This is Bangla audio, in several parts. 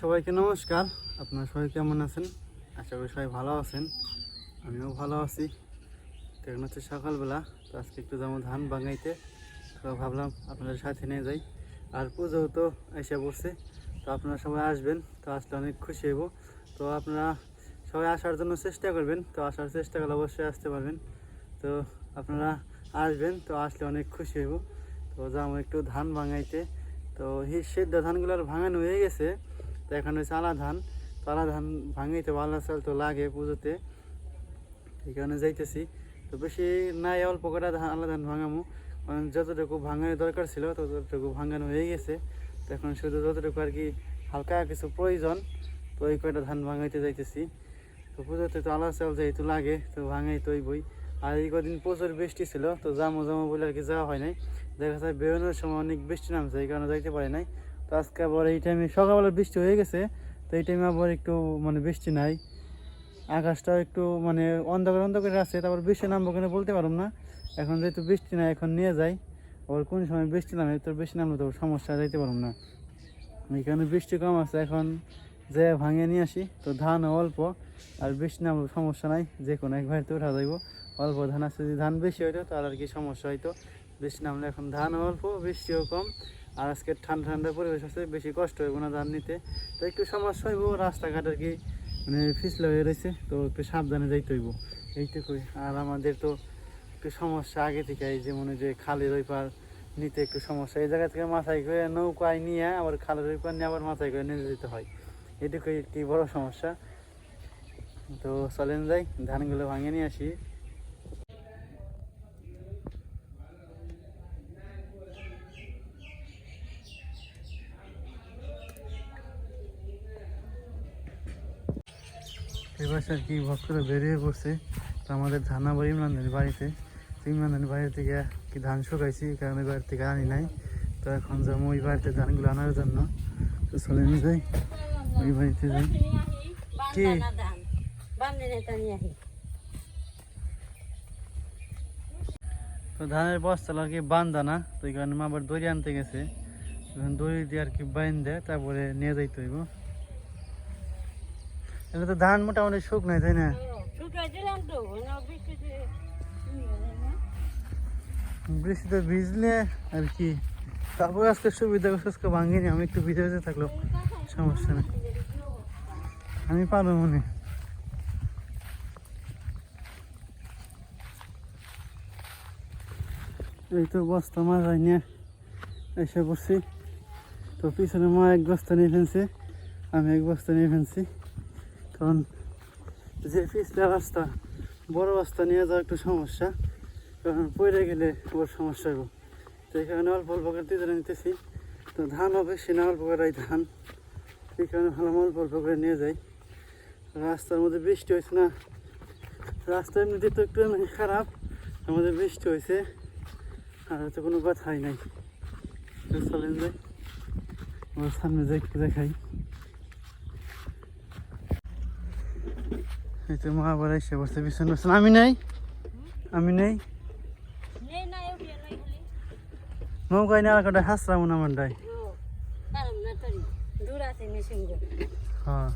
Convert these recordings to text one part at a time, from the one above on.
সবাইকে নমস্কার। আপনারা সবাই কেমন আছেন? আশা করি সবাই ভালো আছেন। আমিও ভালো আছি। তো এখন হচ্ছে সকালবেলা, তো আজকে একটু যেমন ধান বাঙাইতে তো ভাবলাম আপনাদের সাথে নিয়ে যাই। আর পুজো তো এসে পড়ছে, তো আপনারা সবাই আসবেন, তো আসলে অনেক খুশি হব তো আপনারা সবাই আসার জন্য চেষ্টা করবেন, তো আসার চেষ্টা করলে অবশ্যই আসতে পারবেন। তো আপনারা আসবেন, তো আসলে অনেক খুশি হইব। তো যাব একটু ধান ভাঙাইতে তো সেদ্ধ ধানগুলো আর ভাঙানো হয়ে গেছে তো এখন হচ্ছে আলা ধান। তো আলা ধান ভাঙাইতে ভালো চাল তো লাগে পুজোতে। এই কারণে যাইতেছি। তো বেশি নাই, অল্প করে ধান, আলা ধান ভাঙামো। কারণ যতটুকু ভাঙানোর দরকার ছিল, ততটুকু ভাঙানো হয়ে গেছে। তো এখন শুধু যতটুকু আর কি হালকা কিছু প্রয়োজন, তো ওই কয়টা ধান ভাঙাইতে যাইতেছি। তো পুজোতে তো আলা চাল যেহেতু লাগে, তো ভাঙাই তো বই আর এই কদিন প্রচুর বৃষ্টি ছিল, তো জামো জামো বলে আর কি যাওয়া হয় নাই। দেখা যায় বেরোনোর সময় অনেক বৃষ্টি নামছে, এই কারণে যাইতে পারি নাই। তো আজকে আবার এই টাইমে সকালবেলা বৃষ্টি হয়ে গেছে, তো এই টাইমে আবার একটু মানে বৃষ্টি নাই। আকাশটাও একটু মানে অন্ধকার অন্ধকার আছে, তারপর বৃষ্টি নামবো কিনা বলতে পারলাম না। এখন যেহেতু বৃষ্টি নাই, এখন নিয়ে যাই। আবার কোন সময় বৃষ্টি নামে তো বৃষ্টি নামলে তো সমস্যা, যাইতে পারব না। এখানে বৃষ্টি কম আছে, এখন যে ভাঙিয়ে নিয়ে আসি, তো ধান অল্প, আর বৃষ্টি নামলে সমস্যা নাই, যে কোনো এক ভাইতে উঠা যাইব। অল্প ধান আছে, যদি ধান বেশি হইতো, তাহলে আর কি সমস্যা হইতো। বৃষ্টি নামলে এখন ধান অল্প, বৃষ্টিও কম। আর আজকে ঠান্ডা ঠান্ডা পরিবেশ আছে, বেশি কষ্ট হইব না নিতে। তো একটু সমস্যা হইব, রাস্তাঘাট আর কি মানে পিছলে হয়ে রয়েছে তো একটু সাবধানে যাইতে হইব। এইটুকুই। আর আমাদের তো একটু সমস্যা আগে থেকে এই যে মনে যে খালের ওই পার নিতে একটু সমস্যা। এই জায়গা থেকে মাথায় করে নৌকায় নিয়ে, আবার খালের ওই পার নিয়ে আবার মাথায় করে নিয়ে যেতে হয়। এটুকুই একটি বড় সমস্যা। তো চলেন যাই, ধানগুলো ভাঙে নিয়ে আসি। এবার আর কি ভক্তরা বেরিয়ে পড়ছে। তো আমাদের ধানাবার ইমরানের বাড়িতে। তো বাড়ি থেকে কি ধান শুকাইছি কারণ বাড়ি থেকে আনি নাই। তো এখন যাব ওই বাড়িতে ধানগুলো আনার জন্য। তো চলে নিয়ে যাই, ওই বাড়িতে যাই। কি? তো ধানের বস্তা আর কি বান্ধা না, তো এই কারণে মা আবার দড়ি আনতে গেছে। দড়ি দিয়ে আর কি বাইন দেয় তারপরে নিয়ে যাইতে হইব। এটা তো ধান মোটামুটি শুক নাই তাই না? বৃষ্টিতে ভিজলে আর কি? তারপর আজকে সুবিধা আজকে ভাঙিনি আমি একটু ভিজে থাকল সমস্যা নেই। আমি পারব মনে এই তো বস্তা মাথায় নিয়ে এসে পড়ছি। তো পিছনে মা এক বস্তা নিয়ে ফেলছে, আমি এক বস্তা নিয়ে ফেলছি। কারণ যে পিছলে রাস্তা, বড় রাস্তা নিয়ে যাওয়া একটু সমস্যা, কারণ পড়ে গেলে ওর সমস্যা হবে তো কারণে অল্প অল্প করে দিতে নিতেছি, তো ধান হবে, সে না অল্প করে ধান। এই কারণে ভালো অল্প অল্প করে নিয়ে যাই। রাস্তার মধ্যে বৃষ্টি হয়েছে না, রাস্তা এমনিতে তো একটু এমনি খারাপ, আমাদের বৃষ্টি হয়েছে আর তো কোনো কথাই নাই। চলেন যাই। আমার সামনে যাই দেখাই। এই তো মা আবার এসে বসে পিছনে বসে আমি নেই? আমি নেই? নৌকায় নেওয়ার কটা হাসরাম না আছে মেশিন হ্যাঁ।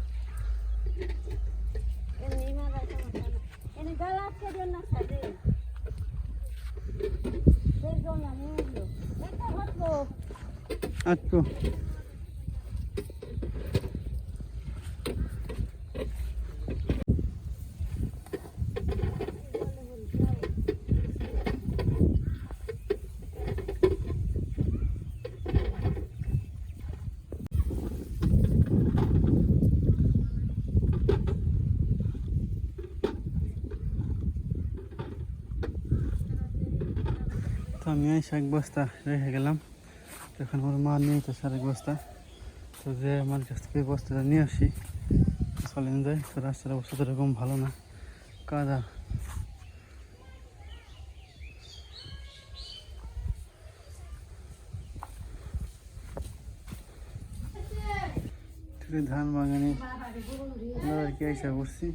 এনে গালা আটকে দিও না সাথে দেখো না নিয়ে এটা হতো আটকো তো আমি এসে এক বস্তা রেখে গেলাম। তখন আমার মা নিয়ে যেতেছে আরেক বস্তা। তো যে আমার কাছ থেকে বস্তাটা নিয়ে আসি, চলেন যাই। তো রাস্তার অবস্থা তো এরকম ভালো না। কাদা। ধান বাগানে আর কি এসে করছি।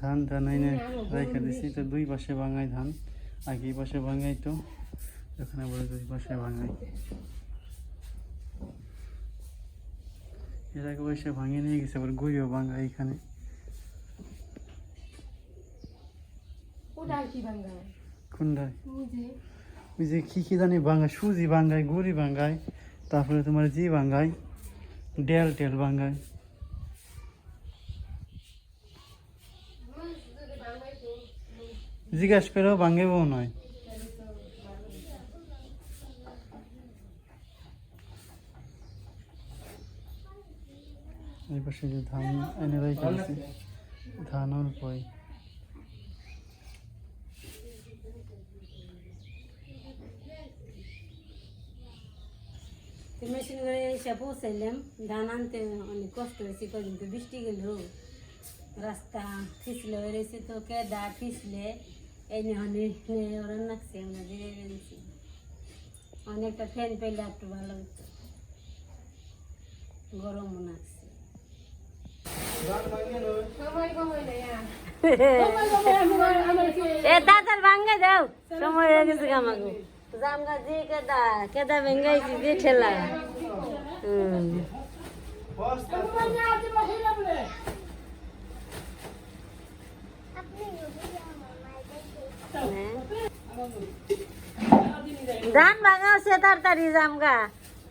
ধান টান এনে রেখে দিছি। তো দুই পাশে ভাঙাই ধান। আগে এই পাশে ভাঙাই তো এখানে বলে দুই পাশে ভাঙাই। এর আগে বসে ভাঙিয়ে নিয়ে গেছে আবার গুড়িও ভাঙা এখানে। কোনটায় ওই যে কি কি জানি ভাঙায় সুজি ভাঙায় গুড়ি ভাঙায় তারপরে তোমার জি ভাঙায় ডেল টেল ভাঙায়। জিজ্ঞাস করেও ভাঙেবো নয়। এই পাশে যে ধান এনে ধান মেশিন করে এসে পৌঁছাইলাম, ধান আনতে অনেক কষ্ট হয়েছে, কদিন তো বৃষ্টি গেল। রাস্তা ফিসলে বেড়েছে তো কেদা ফিসলে এই অনেক ওরা নাকছে আমরা অনেকটা ফ্যান পেলে একটু ভালো হতো। গরমও নাকছে। এ দাদার ভাঙ্গে দাও। সময় হয়ে গেছে আমাকে। জাম গাছ কেদা কেদা ভেঙ্গাইছি দিয়ে ঠেলা। হুম। ধান ভাঙা সে তাড়াতাড়ি যাম গা।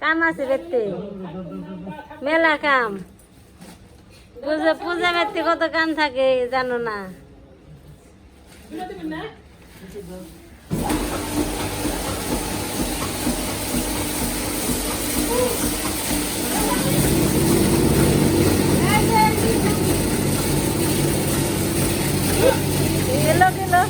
কাম আছে বেতে মেলা কাম। পূজা পূজা বেতে কত কাম থাকে জানো না। গেলো গেলো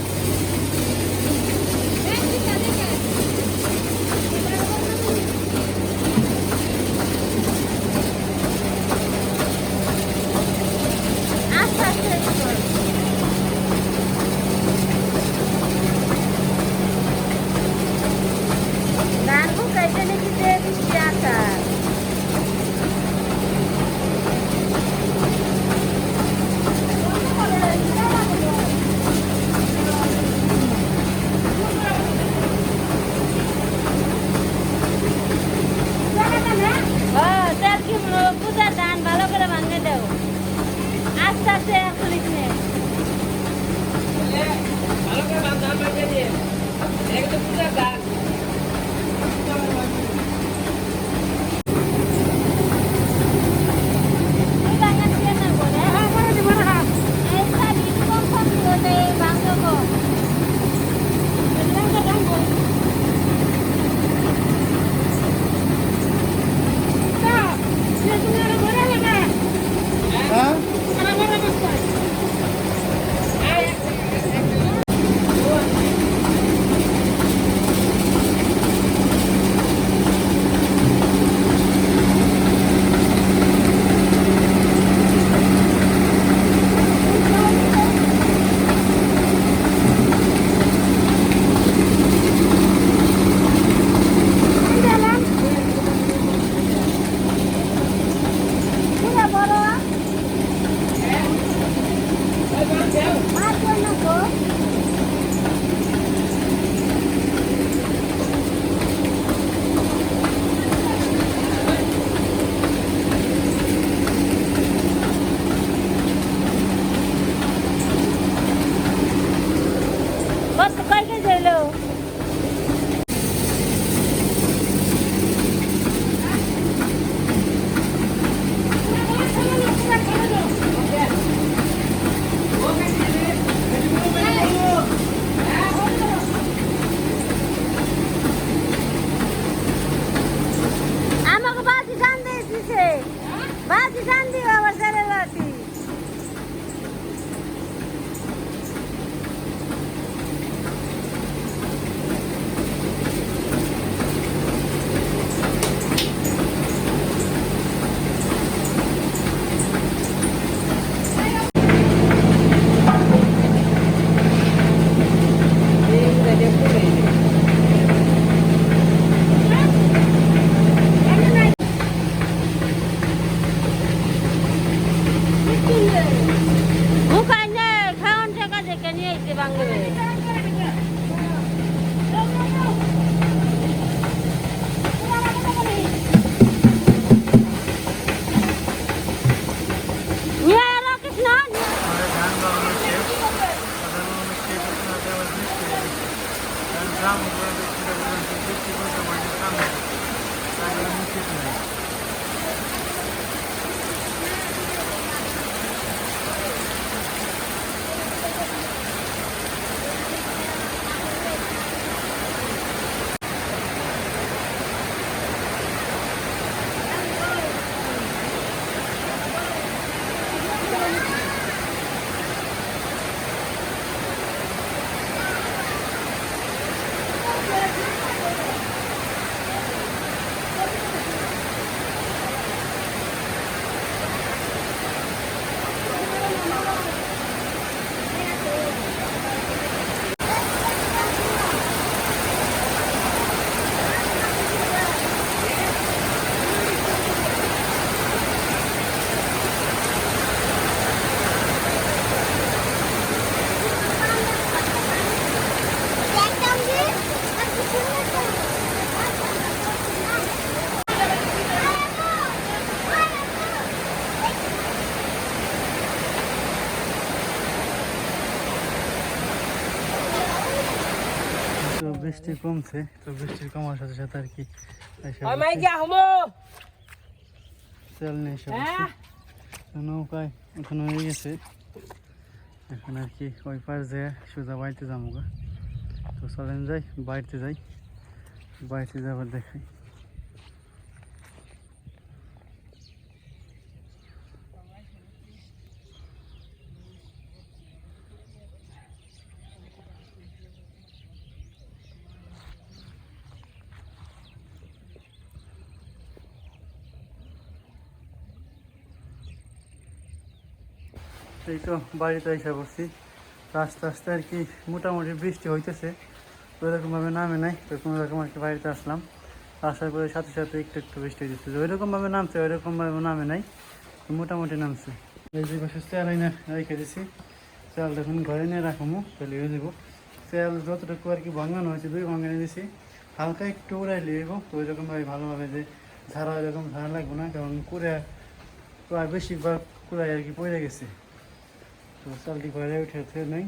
বৃষ্টি কমছে তো বৃষ্টির কমার সাথে সাথে আর কি তেল নিয়ে এসে হ্যাঁ? নৌকায় এখন হয়ে গেছে। এখন আর কি ওই পাশ যে সোজা বাড়িতে যাব তো চলেন যাই বাড়িতে যাই। বাড়িতে যাবার দেখাই। এই তো বাড়িতে এসে তো আস্তে আস্তে আর কি মোটামুটি বৃষ্টি হইতেছে ওইরকমভাবে নামে নাই, তো কোনো রকম আর কি বাড়িতে আসলাম। আসার পরে সাথে সাথে একটু একটু বৃষ্টি হইতেছে ওইরকমভাবে নামছে, ওইরকমভাবে নামে নাই মোটামুটি নামছে। এই যে পাশে চেয়ার আইনা রেখে দিছি চালটা দেখুন ঘরে নিয়ে রাখব তাহলে হয়ে যাব। চাল যতটুকু আর কি ভাঙানো হয়েছে, দুই ভাঙানো দিছি, হালকা একটু উড়াই লিখব তো ওইরকমভাবে ভালোভাবে যে ঝাড়া ওইরকম ঝাড়া লাগবে না, কারণ কুড়ে প্রায় বেশিরভাগ কুড়াই আর কি পড়ে গেছে। তো চালটি ঘরে উঠে উঠে নেই